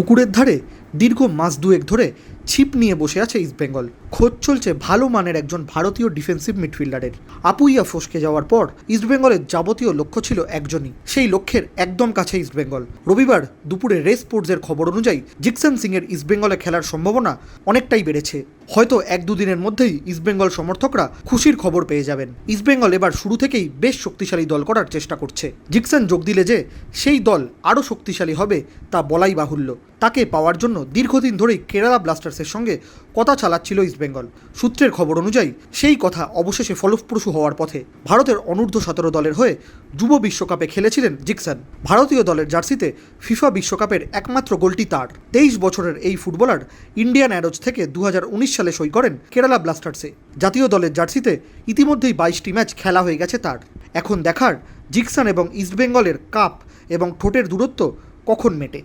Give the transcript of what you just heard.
পুকুরের ধারে দীর্ঘ মাস দুয়েক ধরে ছিপ নিয়ে বসে আছে ইস্টবেঙ্গল খোঁজ চলছে ভালো মানের একজন ভারতীয় ডিফেন্সিভ মিডফিল্ডারের আপুইয়া ফসকে যাওয়ার পর ইস্টবেঙ্গলের যাবতীয় লক্ষ্য ছিল একজনই। সেই লক্ষ্যের একদম কাছে ইস্টবেঙ্গল রবিবার দুপুরে রেস স্পোর্টসের খবর অনুযায়ী জিকসন সিংয়ের ইস্টবেঙ্গলে খেলার সম্ভাবনা অনেকটাই বেড়েছে। হয়তো এক দুদিনের মধ্যেই ইস্টবেঙ্গল সমর্থকরা খুশির খবর পেয়ে যাবেন। ইস্টবেঙ্গল এবার শুরু থেকেই বেশ শক্তিশালী দল করার চেষ্টা করছে। জিকসন যোগ দিলে যে সেই দল আরও শক্তিশালী হবে তা বলাই বাহুল্য। তাকে পাওয়ার জন্য দীর্ঘদিন ধরেই কেরালা ব্লাস্টার্সের সঙ্গে কথা চালাচ্ছিল ইস্টবেঙ্গল সূত্রের খবর অনুযায়ী, সেই কথা অবশেষে ফলপ্রসূ হওয়ার পথে ভারতের অনূর্ধ্ব সতেরো দলের হয়ে যুব বিশ্বকাপে খেলেছিলেন জিকসন। ভারতীয় দলের জার্সিতে ফিফা বিশ্বকাপের একমাত্র গোলটি তার। তেইশ বছরের এই ফুটবলার ইন্ডিয়ান অ্যারোজ থেকে দু হাজার উনিশ সালে সই করেন কেরালা ব্লাস্টার্সে। জাতীয় দলের জার্সিতে ইতিমধ্যেই বাইশটি ম্যাচ খেলা হয়ে গেছে তার। এখন দেখার জিকসন এবং ইস্টবেঙ্গলের কাপ এবং ঠোঁটের দূরত্ব কখন মেটে?